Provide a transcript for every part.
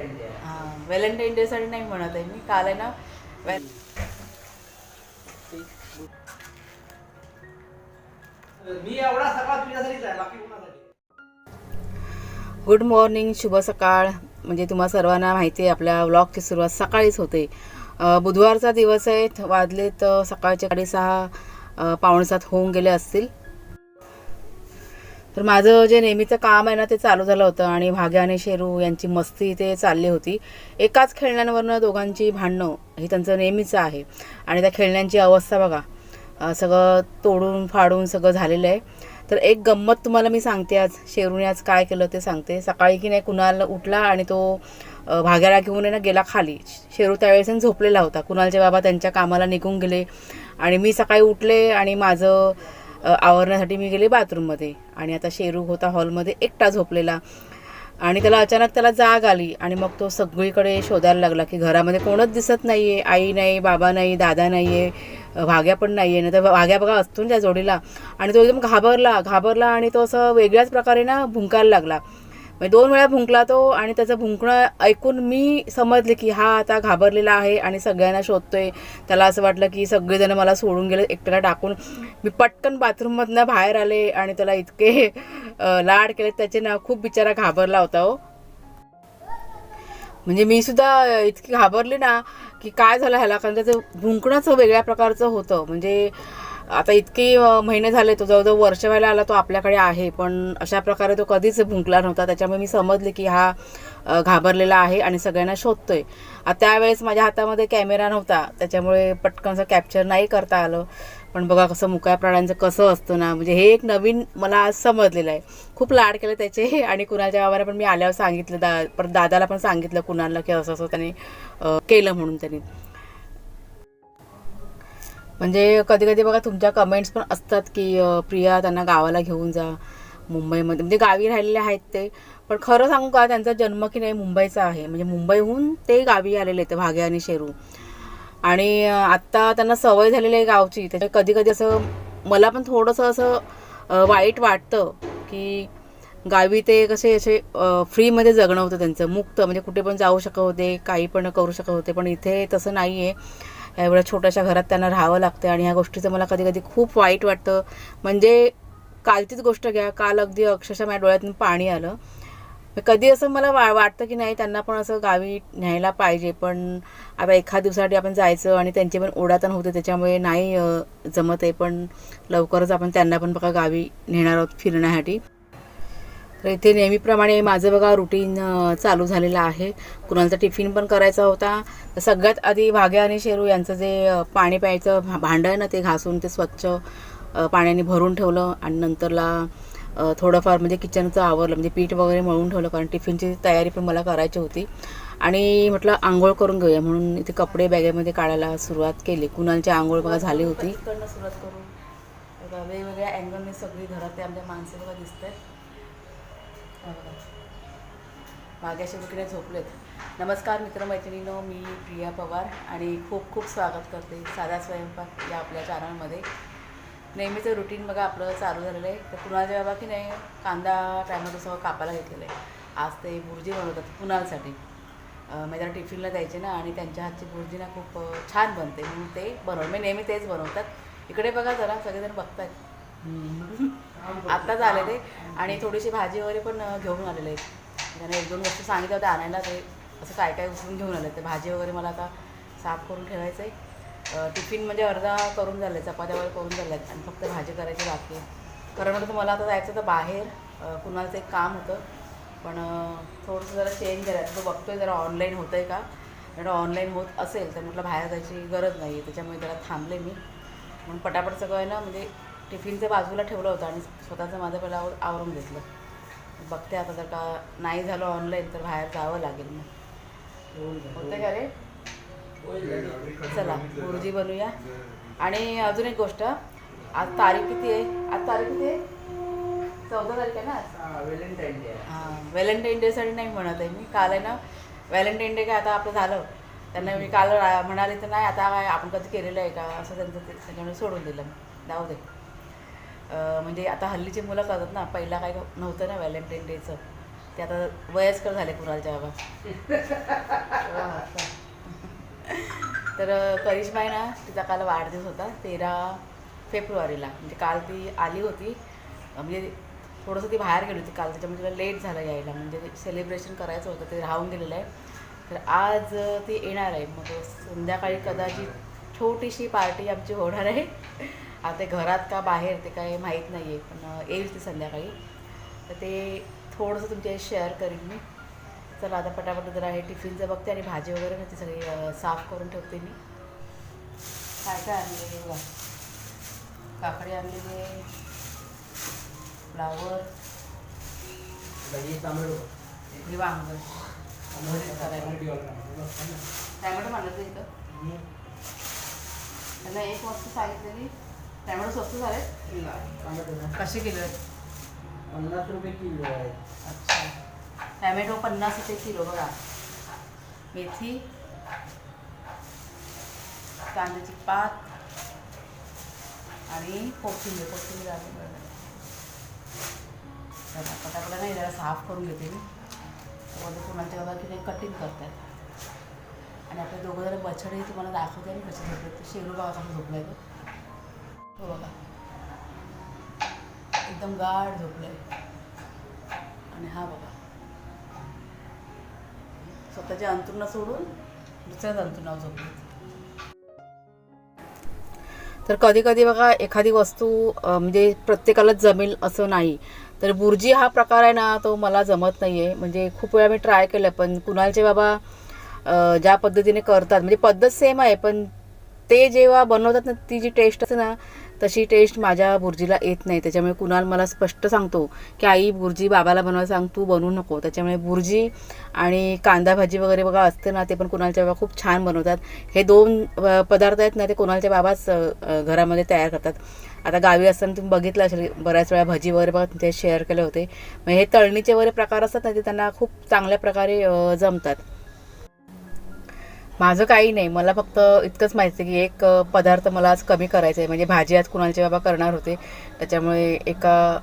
हां व्हॅलेंटाईन डेसाठी नाही म्हणत आहे मी. काल आहे ना व्हॅ- मी एवढा सकाळ तुझ्यासाठीच आहे बाकी कोणासाठी? गुड मॉर्निंग शुभ सकाळ. म्हणजे तुम्हा सर्वांना माहिती आहे आपल्या व्लॉगची सुरुवात सकाळीच होते. बुधवारचा दिवस आहे वाजलेत अ, सकाळचे साडेसहा पावणेसात होऊन गेले असतील. तर माझं जे नेहमीचं काम आहे ना ते चालू झालं होतं आणि भाग्या आणि शेरू यांची मस्ती ते चालली होती. एकाच खेळण्यांवरनं दोघांची भांडणं हे त्यांचं नेहमीचं आहे. आणि त्या खेळण्यांची अवस्था बघा सगळं तोडून फाडून सगळं झालेलं आहे. तर एक गंमत तुम्हाला मी सांगते आज. शेरूने आज काय केलं ते सांगते. सकाळी की नाही कुणाल उठला आणि तो भाग्याला घेऊन आहे ना गेला खाली. शेरू त्यावेळेस झोपलेला होता. कुणालचे बाबा त्यांच्या कामाला निघून गेले. आणि मी सकाळी उठले आणि माझं आवरण्यासाठी मी गेले बाथरूममध्ये. आणि आता शेरू होता हॉलमध्ये एकटा झोपलेला. आणि त्याला अचानक त्याला जाग आली. आणि मग तो सगळीकडे शोधायला लागला की घरामध्ये कोणच दिसत नाही आहे आई नाही बाबा नाही दादा नाही आहे भाग्या पण नाही आहे ना तर भाग्या बघा असतो ना त्या जोडीला. आणि तो एकदम घाबरला घाबरला आणि तो असं वेगळ्याच प्रकारे ना भुंकायला लागला. म्हणजे दोन वेळा भुंकला तो आणि त्याचं भुंकणं ऐकून मी समजले की हा आता घाबरलेला आहे आणि सगळ्यांना शोधतोय. त्याला असं वाटलं की सगळेजण मला सोडून गेले एकट्याला टाकून. मी पटकन बाथरूममधनं बाहेर आले आणि त्याला इतके लाड केले त्याचे ना खूप बिचारा घाबरला होता हो. म्हणजे मी सुद्धा इतकी घाबरली ना की काय झालं ह्याला? कारण त्याचं भुंकणंच वेगळ्या प्रकारचं होतं. म्हणजे आता इतकी महिने झाले तो जवळजवळ वर्ष व्हायला आला तो आपल्याकडे आहे. पण अशा प्रकारे तो कधीच भुंकला नव्हता. त्याच्यामुळे मी समजले की हा घाबरलेला आहे आणि सगळ्यांना शोधतोय. त्यावेळेस माझ्या हातामध्ये कॅमेरा नव्हता. त्याच्यामुळे पटकनचं कॅप्चर नाही करता आलं. पण बघा कसं मुक्या प्राण्यांचं कसं असतं ना. म्हणजे हे एक नवीन मला आज समजलेलं आहे. खूप लाड केलं त्याचे आणि कुणाच्या बाबाला पण मी आल्यावर सांगितलं. दा परत दादाला पण सांगितलं कुणाला की असं असं त्याने केलं म्हणून त्यांनी. म्हणजे कधी कधी बघा तुमच्या कमेंट्स पण असतात की प्रिया त्यांना गावाला घेऊन जा मुंबईमध्ये. म्हणजे गावी राहिलेले आहेत ते. पण खरं सांगू का त्यांचा जन्म की नाही मुंबईचा आहे. म्हणजे मुंबईहून ते गावी आलेले आहेत भाग्या आणि शेरू. आणि आत्ता त्यांना सवय झालेली आहे गावची. त्याच्या कधी कधी असं मला पण थोडंसं असं वाईट वाटतं की गावी ते कसे असे फ्रीमध्ये जगणं होतं त्यांचं. मुक्त म्हणजे कुठे पण जाऊ शकत होते काही पण करू शकत होते पण इथे तसं नाही आहे एवढ्या छोट्याशा घरात त्यांना राहावं लागतं आणि ह्या गोष्टीचं मला कधी कधी खूप वाईट वाटतं. म्हणजे कालचीच गोष्ट घ्या. काल अगदी अक्षरशः माझ्या डोळ्यातून पाणी आलं. कधी असं मला वा वाटतं की नाही त्यांना पण असं गावी न्यायला पाहिजे. पण आता एखाद दिवसासाठी आपण जायचं आणि त्यांची पण ओढाताण होते त्याच्यामुळे नाही जमत आहे. पण लवकरच आपण त्यांना पण बघा गावी नेणार आहोत फिरण्यासाठी. तर इथे नेहमीप्रमाणे माझं बघा रुटीन चालू झालेलं आहे. कुणालचा टिफिन पण करायचा होता. तर सगळ्यात आधी भाग्या आणि शेरू यांचं जे पाणी प्यायचं भांडं आहे ना ते घासून ते स्वच्छ पाण्याने भरून ठेवलं. आणि नंतरला थोडंफार म्हणजे किचनचं आवरलं. म्हणजे पीठ वगैरे मळून ठेवलं कारण टिफिनची तयारी पण मला करायची होती. आणि म्हटलं आंघोळ करून घेऊया. म्हणून इथे कपडे बॅगेमध्ये काढायला सुरुवात केली. कुणालची आंघोळ बघा झाली होती. सुरुवात करू वेगवेगळ्या अँगलने सगळी घरातले आमच्या माणसं बघा दिसत मागाशी तिकडे झोपलेत. नमस्कार मित्रमैत्रिणीनो मी प्रिया पवार आणि खूप खूप स्वागत करते साधा स्वयंपाक या आपल्या चॅनलमध्ये नेहमीचं रुटीन बघा आपलं चालू झालेलं आहे. तर कुणालच्या बाबा की नाही कांदा टायमाचं सगळं कापायला घेतलेलं आहे. आज ते भुर्जी बनवतात कुणालसाठी. माझ्या टिफिनला द्यायचे ना आणि त्यांच्या हातची भुर्जी ना खूप छान बनते. म्हणून ते बनव मी नेहमी तेच बनवतात. इकडे बघा जरा सगळेजण बघतात आत्ताच आलेले आणि थोडीशी भाजी वगैरे पण घेऊन आलेले आहेत. त्याने एक दोन वस्तू सांगितल्या होत्या आणायला ते असं काय काय उचलून घेऊन आले ते. भाजी वगैरे मला आता साफ करून ठेवायचं आहे. टिफिन म्हणजे अर्धा करून झालं आहे चपात्या वगैरे करून झाल्यात आणि फक्त भाजी करायची बाकी आहे. खरं म्हणजे मला आता जायचं होतं बाहेर. कुणाचं एक काम होतं. पण थोडंसं जरा चेंज करायचं तो आहे जरा ऑनलाईन होतं आहे का? जरा ऑनलाईन होत असेल तर म्हटलं बाहेर जायची गरज नाही आहे त्याच्यामुळे जरा थांबले मी. म्हणून पटापट सगळं आहे ना म्हणजे टिफिनचं बाजूला ठेवलं होतं आणि स्वतःचं माझं पहिला आवर- आवरून घेतलं. बघते आता जर का नाही झालं ऑनलाईन तर बाहेर जावं लागेल मग. होतं का रे? चला गुरुजी बनवूया आणि अजून एक गोष्ट आज तारीख किती आहे? आज तारीख किती आहे? चौदा तारीख आहे ना व्हॅलेंटाईन डे हां व्हॅलेंटाईन डेसाठी नाही म्हणत आहे मी. काल आहे ना व्हॅलेंटाईन डे काय आता आपलं झालं. त्यांना मी काल म्हणाले तर नाही आता आपण कधी केलेलं आहे का? असं त्यांचं त्याच्यामुळे सोडून दिलं मी. जाऊ दे. म्हणजे आता हल्लीची मुलं करतात ना पहिला काय नव्हतं ना व्हॅलेंटाईन डेचं. ते आता वयस्कर झाले कुणालच्या बाबा. तर करिश्मा आहे ना तिचा काल वाढदिवस होता तेरा फेब्रुवारीला. म्हणजे काल ती आली होती. म्हणजे थोडंसं ती बाहेर गेली होती काल त्याच्यामुळे तिला लेट झालं यायला. म्हणजे सेलिब्रेशन करायचं होतं ते राहून गेलेलं आहे. तर आज ती येणार आहे. मग संध्याकाळी कदाचित छोटीशी पार्टी आमची होणार आहे. आता ते घरात का बाहेर ते काय माहीत नाही आहे पण येईल ती संध्याकाळी. तर ते थोडंसं तुमच्याशी शेअर करीन मी. चला आता पटापट जरा हे टिफिनचं बघते आणि भाजी वगैरे ना ती सगळी साफ करून ठेवते मी. काय काय आणलेले बघा? काकडी आणलेली आहे फ्लावर वांग. टॅमॅटो मांडलं इथं? त्यांना एक वस्तू सांगितलेली. टॅमॅटो स्वस्त झाले. कसे किलो आहेत? पन्नास रुपये किलो आहे. अच्छा. टॅमॅटो पन्नास रुपये किलो बघा. मेथी. कांद्याची पात. आणि कोथिंबीर. कोथिंबीर आहे बघा. चला पटापटा नाही जरा साफ करून घेते मी. त्यामध्ये कुणाच्या बाबा की कटिंग करतात आणि आपले दोघं जरा बछडे तुम्हाला दाखवते आणि कसे झोपले ते शेरू बाबा कसं झोपलाय तो एकदम गाढ झोपलाय. आणि हा बघा. स्वतःच्या अंतरुणा सोडून दुसऱ्याच अंतरुणावर झोपले. तर कधी कधी बघा एखादी वस्तू म्हणजे प्रत्येकालाच जमेल असं नाही. तर बुर्जी हा प्रकार आहे ना तो मला जमत नाही आहे म्हणजे खूप वेळा मी ट्राय केलं पण कुणालचे बाबा ज्या पद्धतीने करतात म्हणजे पद्धत सेम आहे पण ते जेव्हा बनवतात ना ती जी टेस्ट असते ना तशी टेस्ट माझ्या बुर्जीला येत नाही. त्याच्यामुळे कुणाल मला स्पष्ट सांगतो की आई बुर्जी बाबाला बनवायला सांग तू बनवू नको. त्याच्यामुळे बुर्जी आणि कांदा भाजी वगैरे बघा असते ना ते पण कुणालच्या बाबा खूप छान बनवतात. हे दोन पदार्थ आहेत ना ते कुणालच्या बाबाच घरामध्ये तयार करतात. आता गावी असताना तुम्ही बघितलं असेल बऱ्याच वेळा भजी वगैरे बघा ते शेअर केले होते. मग हे तळणीचे वगैरे प्रकार असतात ना ते त्यांना खूप चांगल्या प्रकारे जमतात. माझं काही नाही. मला फक्त इतकंच माहिती आहे की एक पदार्थ मला आज कमी करायचा आहे. म्हणजे भाजी आज कुणालचे बाबा करणार होते. त्याच्यामुळे एका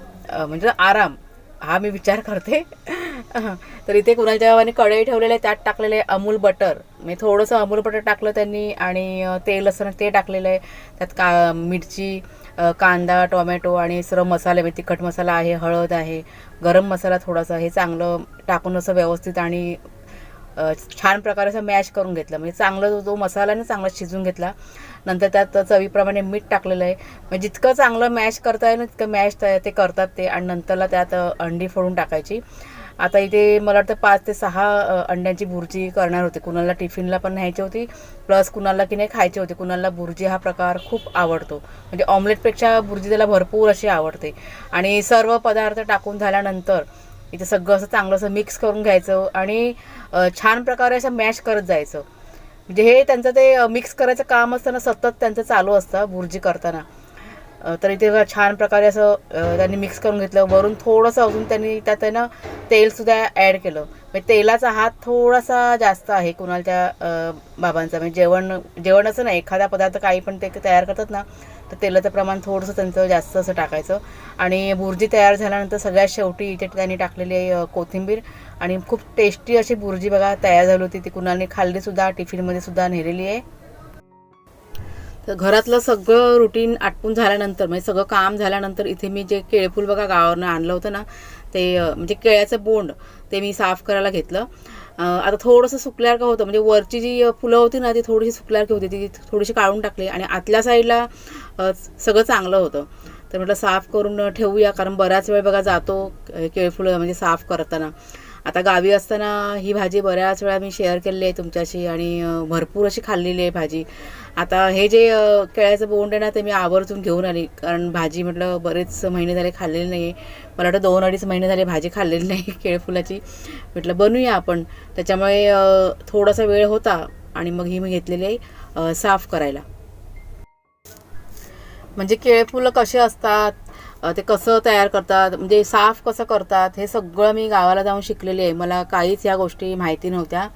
म्हणजे आराम हा मी विचार करते. तर इथे कुणालच्या बाबाने कढई ठेवलेले आहे त्यात टाकलेलं आहे अमूल बटर. मी थोडंसं अमूल बटर टाकलं त्यांनी आणि तेल असताना ते टाकलेलं आहे. त्यात का मिरची कांदा टोमॅटो आणि सर्व मसाले. म्हणजे तिखट मसाला आहे हळद आहे गरम मसाला थोडासा. हे चांगलं टाकून असं व्यवस्थित आणि छान प्रकारे असं मॅश करून घेतलं. म्हणजे चांगला जो जो मसाला ना चांगला शिजून घेतला. नंतर त्यात चवीप्रमाणे मीठ टाकलेलं आहे. म्हणजे जितकं चांगलं मॅश करता येईल ना तितकं मॅश ते करतात ते. आणि नंतरला त्यात अंडी फोडून टाकायची. आता इथे मला वाटतं पाच ते सहा अंड्यांची भुर्जी करणार होते. कुणाला टिफिनला पण न्यायची होती. प्लस कुणाला की नाही खायची होती. कुणाला बुर्जी हा प्रकार खूप आवडतो. म्हणजे ऑमलेटपेक्षा बुर्जी त्याला भरपूर अशी आवडते. आणि सर्व पदार्थ टाकून झाल्यानंतर इथे सगळं असं चांगलं असं मिक्स करून घ्यायचं आणि छान प्रकारे असं मॅश करत जायचं. म्हणजे हे त्यांचं ते मिक्स करायचं काम असतं ना सतत त्यांचं चालू असतं भुर्जी करताना. तर इथे छान प्रकारे असं त्यांनी मिक्स करून घेतलं. वरून थोडंसं अजून त्यांनी त्यात आहे ना तेलसुद्धा ॲड केलं. म्हणजे तेलाचा हात थोडासा जास्त आहे कुणालच्या बाबांचा. म्हणजे जेवण जेवण असं नाही एखादा पदार्थ काही पण ते तयार करतात ना तर तेलाचं प्रमाण थोडंसं त्यांचं जास्त असं टाकायचं. आणि बुर्जी तयार झाल्यानंतर सगळ्यात शेवटी इथे त्यांनी टाकलेली आहे कोथिंबीर. आणि खूप टेस्टी अशी बुर्जी बघा तयार झाली होती. ती कुणाने खाल्लीसुद्धा टिफिनमध्ये सुद्धा नेलेली आहे. तर घरातलं सगळं रुटीन आटपून झाल्यानंतर म्हणजे सगळं काम झाल्यानंतर इथे मी जे केळफूल बघा गावावरनं आणलं होतं ना ते म्हणजे केळ्याचं बोंड ते मी साफ करायला घेतलं. आता थोडंसं सुकल्यासारखं होतं म्हणजे वरची जी फुलं होती ना ती थोडीशी सुकल्यासारखी होती ती थोडीशी काढून टाकली आणि आतल्या साईडला सगळं चांगलं होतं. तर म्हटलं साफ करून ठेवूया कारण बराच वेळ बघा जातो केळफुलं म्हणजे साफ करताना. आता गावी असताना ही भाजी बऱ्याच वेळा मी शेअर केलेली आहे तुमच्याशी आणि भरपूर अशी खाल्लेली आहे भाजी. आता हे जे केळ्याचं बोंड आहे ना ते मी आवर्जून घेऊन आली. कारण भाजी म्हटलं बरेच महिने झाले खाल्लेली नाही आहे मला वाटतं दोन अडीच महिने झाले भाजी खाल्लेली नाही केळफुलाची म्हटलं बनवूया आपण. त्याच्यामुळे थोडासा वेळ होता आणि मग ही मी घेतलेली आहे साफ करायला. म्हणजे केळफुलं कसे असतात? ते कसं तयार करतात म्हणजे साफ कसं करतात हे सगळं मी गावाला जाऊन शिकलेले आहे. मला काहीच या गोष्टी माहिती नव्हत्या.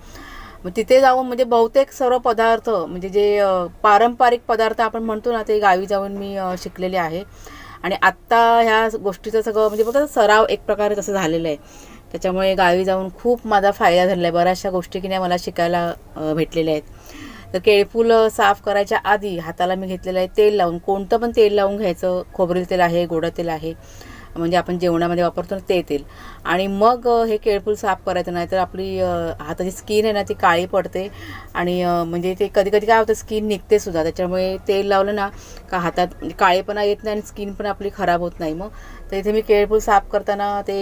मग तिथे जाऊन म्हणजे बहुतेक सर्व पदार्थ म्हणजे जे पारंपरिक पदार्थ आपण म्हणतो ना ते गावी जाऊन मी शिकलेले आहे. आणि आत्ता ह्या गोष्टीचं सगळं म्हणजे बघा सराव एक प्रकारे तसं झालेलं आहे. त्याच्यामुळे गावी जाऊन खूप माझा फायदा झालेला आहे. बऱ्याचशा गोष्टी की नाही मला शिकायला भेटलेल्या आहेत. तर केळफूल साफ करायच्या आधी हाताला मी घेतलेलं आहे तेल लावून. कोणतं पण तेल लावून घ्यायचं. खोबरेल तेल आहे गोडं तेल आहे. म्हणजे आपण जेवणामध्ये वापरतो ना ते तेल. आणि मग हे केळफूल साफ करायचं नाही तर आपली हाताची स्किन आहे ना ती काळी पडते. आणि म्हणजे ते कधी कधी काय होतं स्किन निघते सुद्धा. त्याच्यामुळे तेल लावलं ना का हातात काळेपणा येत नाही आणि स्किन पण आपली खराब होत नाही मग. तर इथे मी केळफूल साफ करताना ते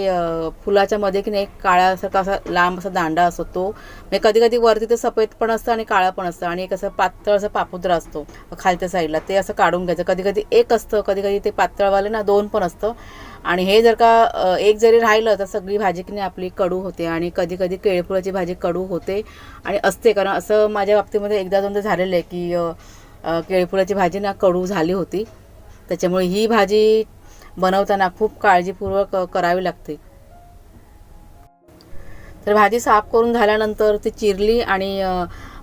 फुलाच्या मध्ये की नाही एक काळासारखा असा लांब असा दांडा असतो तो. म्हणजे कधी कधी वरती ते सफेद पण असतं आणि काळं पण असतं. आणि एक असं पातळ असं पापुद्रा असतो खालच्या साईडला. ते असं काढून घ्यायचं. कधी कधी एक असतं कधी कधी ते पातळवाले ना दोन पण असतं. आणि हे जर का एक जरी राहिलं तर सगळी भाजी की नाही आपली कडू होते आणि कधी कधी केळफुळाची भाजी कडू होते आणि असते. कारण असं माझ्या बाबतीमध्ये एकदा दोनदा झालेलं आहे की केळफुळाची भाजी ना कडू झाली होती. त्याच्यामुळे ही भाजी बनवताना खूप काळजीपूर्वक करावी लागते. तर भाजी साफ करून झाल्यानंतर ती चिरली आणि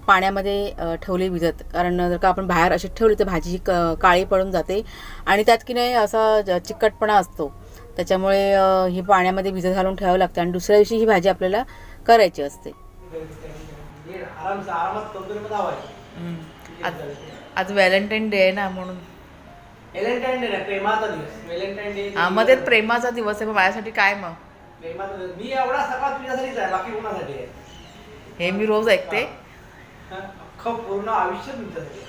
पाण्यामध्ये ठेवली भिजत. कारण जर का आपण बाहेर अशी ठेवली तर भाजी क- काळी पडून जाते. आणि त्यात की नाही असा ज- चिकटपणा असतो. त्याच्यामुळे ही पाण्यामध्ये भिजत घालून ठेवावी लागते आणि दुसऱ्या दिवशी ही भाजी आपल्याला करायची असते. हे आज व्हॅलेंटाईन डे आहे ना म्हणून. व्हॅलेंटाईन डे प्रेमाचा दिवस. व्हॅलेंटाईन डे मध्ये प्रेमाचा दिवस आहे मग माझ्यासाठी काय मग? प्रेमाचा दिवस. मी एवढा सगळा तुझ्यासाठीच आहे बाकी कोणासाठी आहे? हे मी रोज ऐकते. हं? अख्खं पूर्ण आयुष्य तुमच्यासाठी.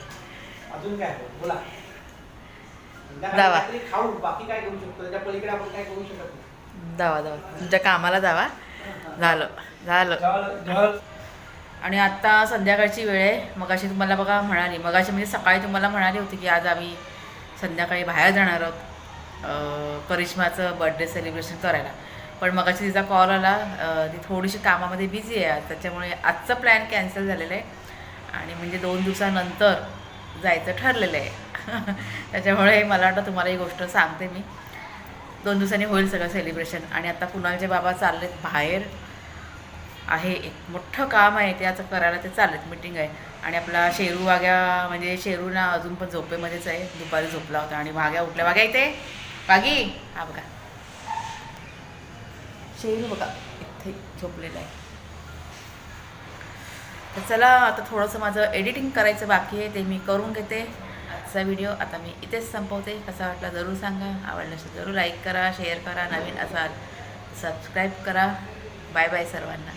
अजून काय आहे? बोला. जावा. काहीतरी खाऊ बाकी काय करू शकतो? त्याच्या पलीकडे आपण काय करू शकत नाही. जावा जावा तुमच्या कामाला जावा झालं. झालं. आणि आत्ता संध्याकाळची वेळ आहे. मगाशी तुम्हाला बघा म्हणाली. मगाशी म्हणजे सकाळी तुम्हाला म्हणाली होती की आज आम्ही संध्याकाळी बाहेर जाणार आहोत. करिश्माचं बर्थडे सेलिब्रेशन करायला. पण मगाशी तिचा कॉल आला. ती थोडीशी कामामध्ये बिझी आहे आज. त्याच्यामुळे आजचं प्लॅन कॅन्सल झालेलं आहे. आणि म्हणजे दोन दिवसानंतर जायचं ठरलेलं आहे. त्याच्यामुळे मला वाटतं तुम्हाला ही गोष्ट सांगते मी. दोन दिवसांनी होईल सगळं सेलिब्रेशन आणि आता कुणालचे बाबा चाललेत बाहेर. आहे एक मोठं काम आहे त्याचं करायला ते चाललेत मिटिंग आहे. आणि आपला शेरू वाग्या म्हणजे शेरू ना अजून पण झोपेमध्येच आहे. दुपारी झोपला होता आणि वाघ्या उठल्या. वाघ्या इथे? वागी? हा बघा. शेरू बघा इथे झोपलेला आहे. तर चला आता थोडंसं माझं एडिटिंग करायचं बाकी आहे. ते मी करून घेते. आजचा व्हिडिओ आता मी इथेच संपवते. कसा वाटला जरूर सांगा. आवडलं जरूर लाईक करा शेअर करा. नवीन असाल सबस्क्राईब करा. बाय बाय सर्वांना.